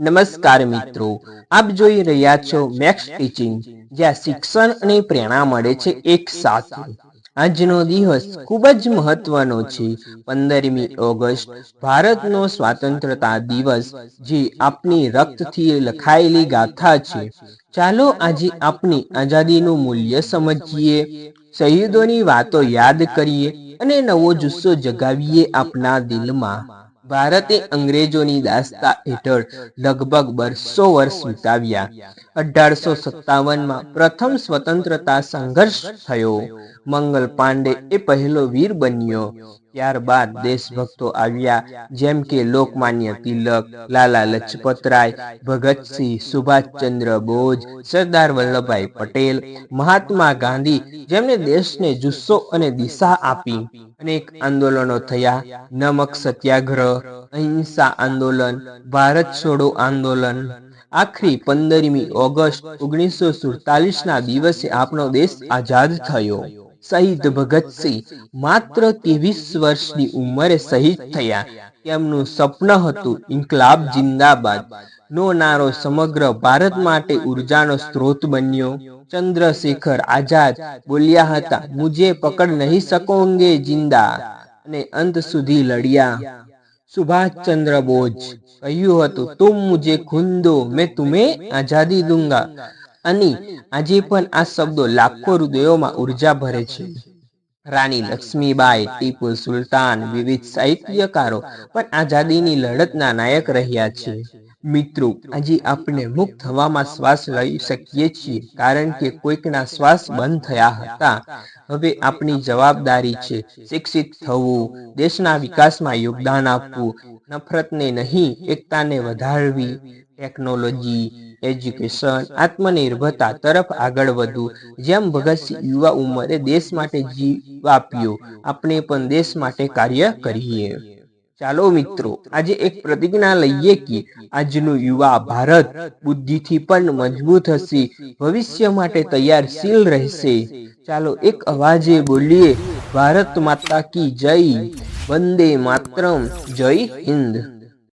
નમસ્કાર મિત્રો, આપ જોઈ રહ્યા છો મેક્સ ટીચિંગ જ્યાં શિક્ષણ અને પ્રેરણા મળે છે એક સાથે. આજનો દિવસ ખૂબ જ મહત્વનો છે. પંદરમી ઓગસ્ટ, ભારતનો સ્વાતંત્રતા દિવસ, જે આપની રક્તથી લખાયેલી ગાથા છે. ચાલો આજે આપની આઝાદીનું મૂલ્ય સમજીએ, શહીદોની વાતો યાદ કરીએ અને નવો જુસ્સો જગાવીએ આપના દિલમાં. ભારતે અંગ્રેજોની દાસતા હેઠળ લગભગ બસો વર્ષ વિતાવ્યા. અઢારસો સત્તાવનમાં પ્રથમ સ્વતંત્રતા સંઘર્ષ થયો. મંગલ પાંડે એ પહેલો વીર બન્યો. ત્યારબાદ દેશભક્તો આવ્યા, જેમ કે લોકમાન્ય તિલક, લાલા લજપતરાય, ભગતસિંહ, સુભાષચંદ્ર બોઝ, સરદાર વલ્લભભાઈ પટેલ, મહાત્મા ગાંધી જેમણે દેશને જુસ્સો અને દિશા આપી. અનેક આંદોલનો થયા. નમક સત્યાગ્રહ, અહિંસા આંદોલન, ભારત છોડો આંદોલન. આખરી પંદરમી ઓગસ્ટ ઓગણીસો સુડતાલીસ ના દિવસે આપણો દેશ આઝાદ થયો. શહીદ ભગતસિંહ માત્ર ત્રેવીસ વર્ષની ઉંમરે શહીદ થયા. તેમનું સ્વપ્ન હતું ઇન્કલાબ જિંદાબાદ. નો નારો સમગ્ર ભારત માટે ઉર્જાનો સ્ત્રોત બન્યો. ચંદ્રશેખર આઝાદ બોલ્યા હતા, મુજે પકડ નહીં સકોંગે જિંદા. અને અંત સુધી લડ્યા. સુભાષચંદ્ર બોઝ કહ્યું હતું, તુમ મુજે ખૂન દો મેં તુમે આઝાદી દૂંગા. અને આજે પણ આ શબ્દો લાખો હૃદયોમાં ઊર્જા ભરે છે. રાણી લક્ષ્મીબાઈ, ટીપુ સુલતાન, વિવિધ સાહિત્યકારો પણ આઝાદીની લડતના નાયક રહ્યા છે. મિત્રો, આજે આપણે મુક્ત થવામાં શ્વાસ લઈ શકીએ છીએ કારણ કે કોઈકના શ્વાસ બંધ થયા હતા. હવે આપણી જવાબદારી છે શિક્ષિત થવું, દેશના વિકાસમાં યોગદાન આપવું, નફરતને નહીં, એકતાને વધારવી. ટેકનોલોજી એજ્યુકેશન આત્મનિર્ભરતા તરફ આગળ વધવું. જેમ ભગતસિંહ યુવા ઉંમરે દેશ માટે જીવ આપ્યો આપણે પણ દેશ માટે કાર્ય કરીએ. ચાલો મિત્રો, આજે એક પ્રતિજ્ઞા લઈએ કે આજનું યુવા ભારત બુદ્ધિથી પણ મજબૂત હશે, ભવિષ્ય માટે તૈયારશીલ રહેશે. ચાલો એક અવાજે બોલીએ, ભારત માતા કી જય, વંદે માતરમ, જય હિન્દ.